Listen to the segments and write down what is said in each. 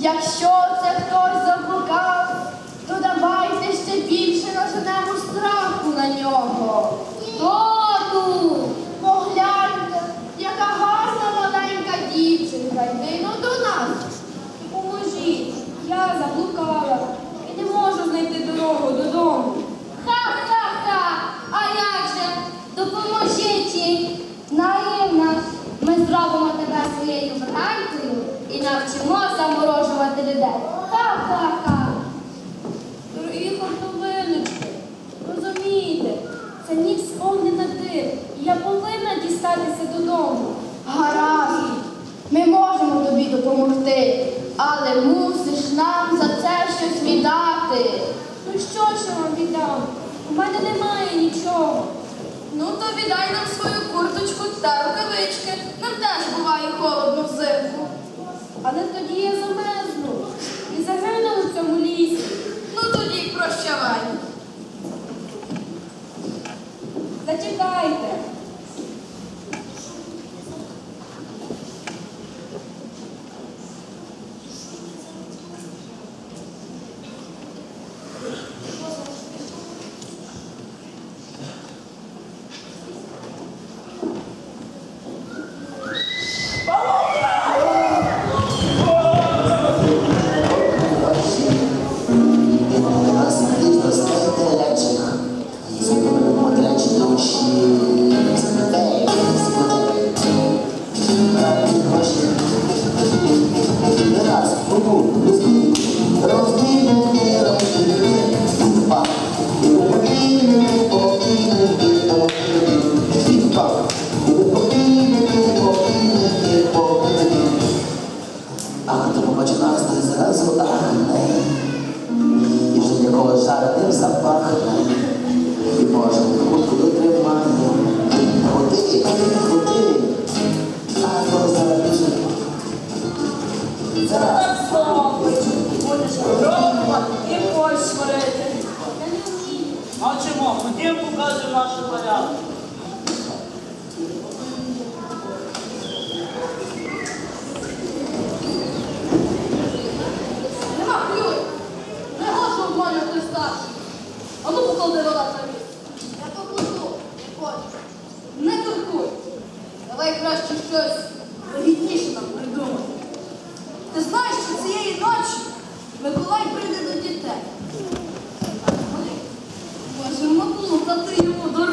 Якщо це хтось заблукав, то давайте ще більше наженемо страху на нього. людей. Ха-ха-ха. Дорогі хортовиночки, розумієте, це ніч сповнена див, і я повинна дістатися додому. Гаразд, ми можемо тобі допомогти, але мусиш нам за це щось віддати. Ну що ж я вам віддам? У мене немає нічого. Ну, то віддай нам свою курточку та рукавички. Нам теж буває холодно взимку. Але тоді я замерзла тому лісі. Ну тоді прощавай. Зачекайте.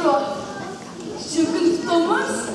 Marco. Schön.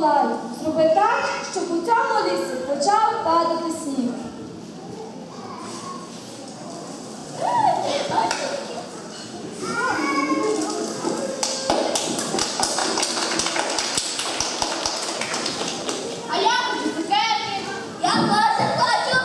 Отче зроби так, щоб у цьому лісі почав падати сніг. А я хочу цукерки. Я теж хочу.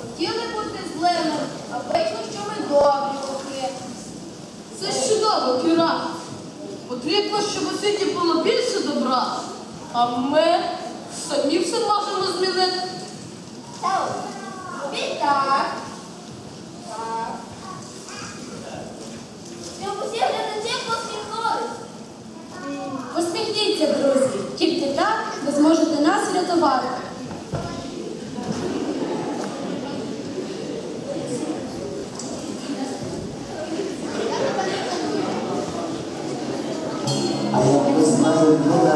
Хотіли бути злими, а вийшло, що ми добрі роки. Ж. Потрібно, щоб у світі було більше добра. А ми самі все можемо змінити. Так. Робіть так. Так. Щоб усі глядачі посміхнулись. Посміхніться, друзі, тільки так ви зможете нас врятувати. Ви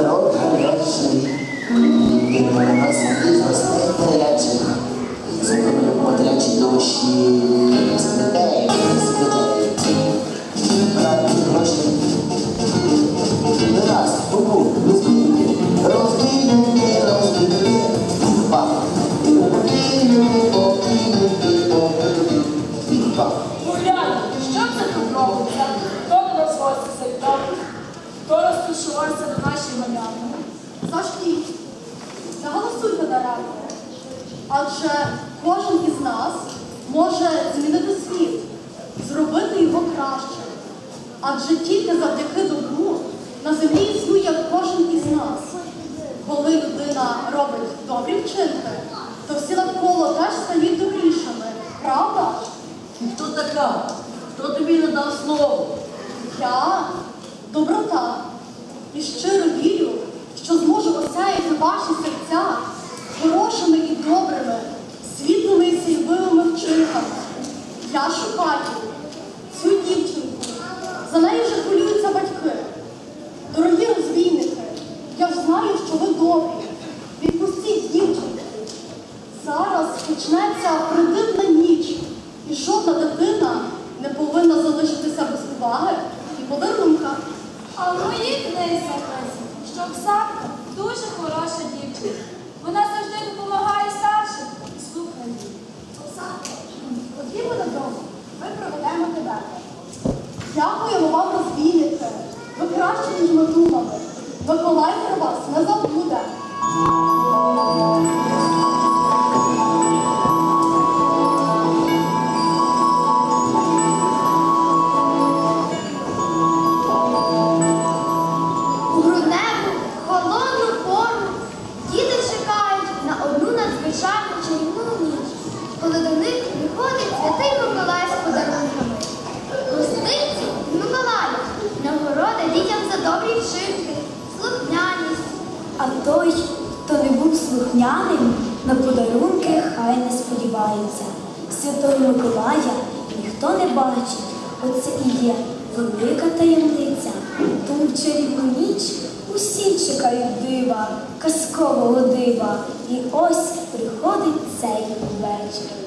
така? Хто тобі не дав слово? Я доброта і щиро вірю, що зможу осяяти ваші серця хорошими і добрими, світлими і сяйвими вчинками. Я шукаю цю дівчинку. За нею вже хвилюються батьки. Дорогі розбійники, я ж знаю, що ви добрі. Відпустіть дівчинку. Зараз почнеться придивна жодна дитина не повинна залишитися без уваги і подарунка. А в моїй книзі написано, що Оксанка дуже хороша дівчина. Вона завжди допомагає старшим і слухає їх. Оксанко, ходімо додому, ми проведемо тебе. Дякуємо вам, розбійники. Ви краще, ніж ми думали. Миколай про вас не забуде. Не сподіваються. Святого Миколая ніхто не бачить, оце і є велика таємниця. Тому в чарівну ніч усі чекають дива, казкового дива. І ось приходить цей вечір.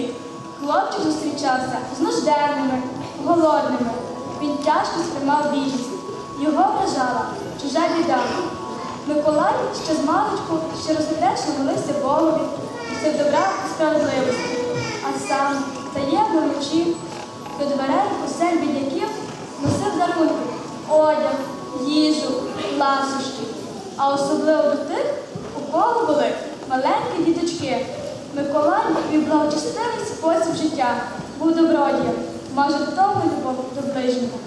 Дитинстві хлопчик зустрічався з нужденними, голодними. Він тяжко сприймав бідність. Його вражала чужа біда. Миколай ще з маличку щиросердечно молився Богові, просив добра і справедливості, а сам таємно вночі до дверей осель бідняків носив дарунки, одяг, їжу, ласощі, а особливо до тих, у кого були маленькі діточки. Миколай вів благочестивий спосіб життя, був добродієм, майже тому любов до ближнього.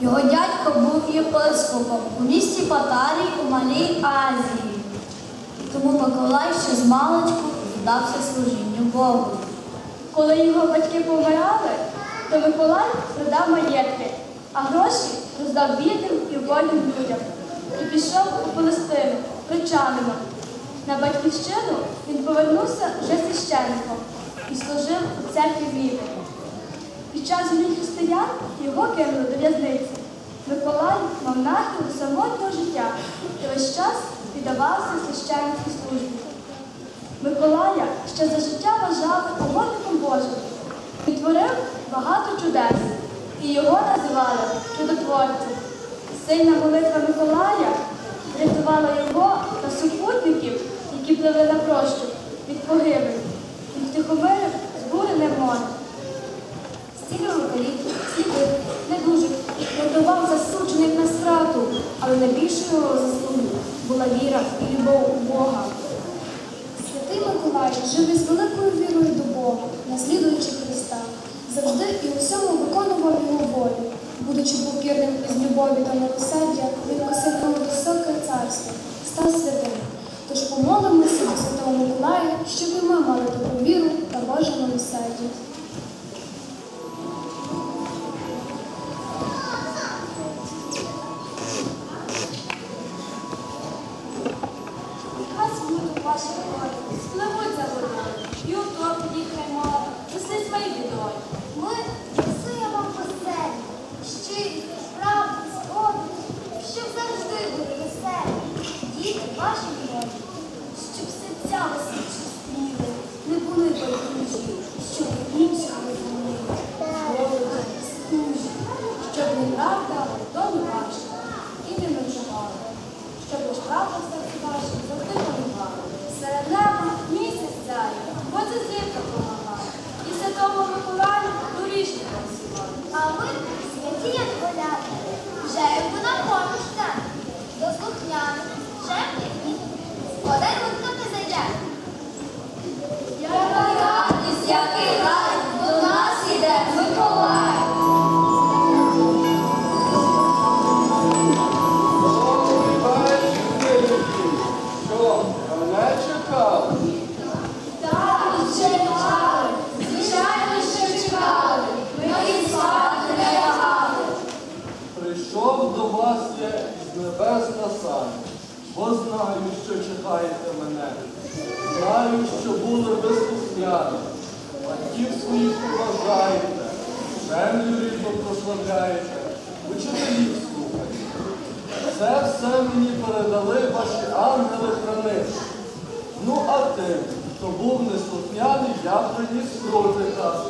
Його дядько був єпископом у місті Патарі у Малій Азії. Тому Миколай ще з маличку віддався служінню Богу. Коли його батьки помирали, то Миколай продав маєтки, а гроші роздав бідним і вольним людям. І пішов у Палестину причанином. На батьківщину він повернувся вже священником і служив у церкві віри. Під час змін християн його кинули до в'язниці. Миколай мав нахил самотнього життя і весь час віддавався священницькій службі. Миколая ще за життя вважали угодником Божим. Відтворив багато чудес, і його називали чудотворцем. Сильна молитва Миколая врятувала його та супутників, пливли на прощу від погибелі. Він втихомирив збурене море. Стільного каліт, сліпих, недужих, рятував засуджених на страту, але найбільшою його заслугою була віра і любов у Бога. Святий Миколай жив із великою вірою до Бога, наслідуючи Христа, завжди і у всьому виконував його волю. Будучи покірним із любові та милосердя, він осягнув високе царство, став святим. Тож помолимося до Святого Миколая, щоб і ми мали таку віру та Боже милосердя. Хай і були ваші чистіли, не були байдужі, щоб інших не змінили. Стужі, Щоб неправда долю вашу і не ночували, щоб лиш правда серці вашому завжди. Серед неба місяць сяє, бо це зірка помагає. І святого Миколаю доріжки посівали. А ми святі як поляки, вже як вона помішна, до слухняних, чемних днів. Подай що мене. Знаю, що були безслухняні, батьків своїх поважаєте, землю рідно прославляєте, учителів слухаєте. Це все мені передали ваші ангели-хранителі. Ну, а тим, хто був неслухняний, я приніс кротика.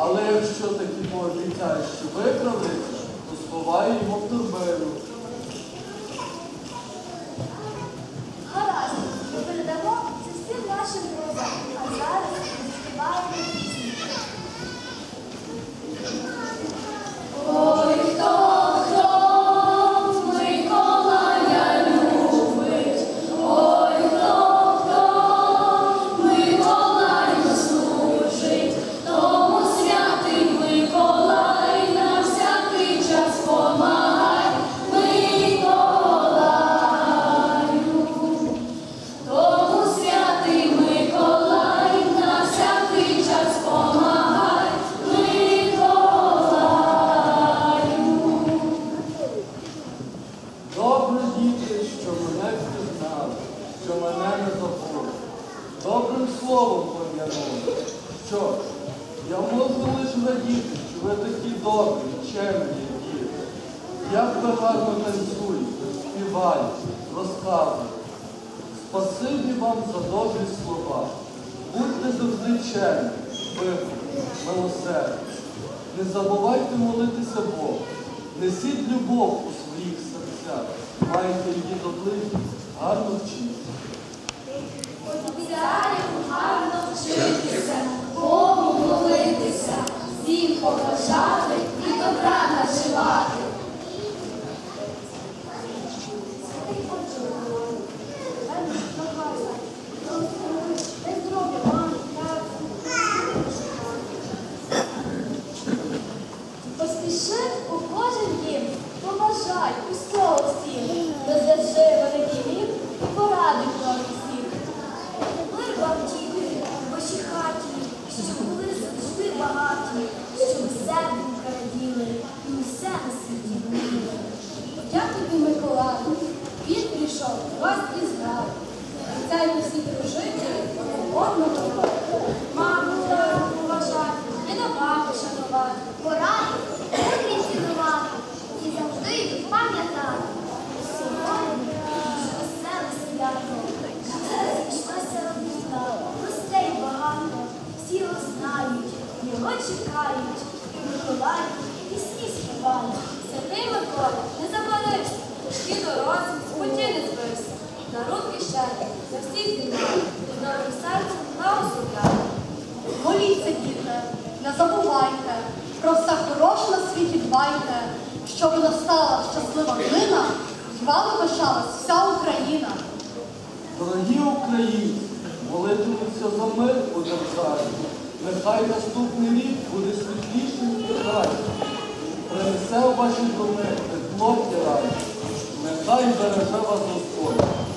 Але якщо таки пообіцяє, що виправиться, то сховаю його в турбину. Несіть любов у своїх серцях. Маєте її до ближніх, гарно вчіться. Обіцяю гарно вчитися, Богу молитися, всім поважати і добра наживати. Поспіши у кожен дім, побажай усього всім, розв'яжи великий вік і порадуй трохи всіх. Мир вам, діти, в вашій хаті, щоб були завжди багаті, щоб серденька раділи і усе на світі вміли. Я тобі, Миколаю, він прийшов, вас пізнав. Обіцяйте всі дружини, одного про все хороше на світі дбайте, щоб настала щаслива днина, і вами пишалась вся Україна. Дорогі українці, молитимуться за мир у державі. Нехай наступний рік буде світлішим і кращим. Принесе в ваші доми тепло і радість. Нехай береже вас Господь.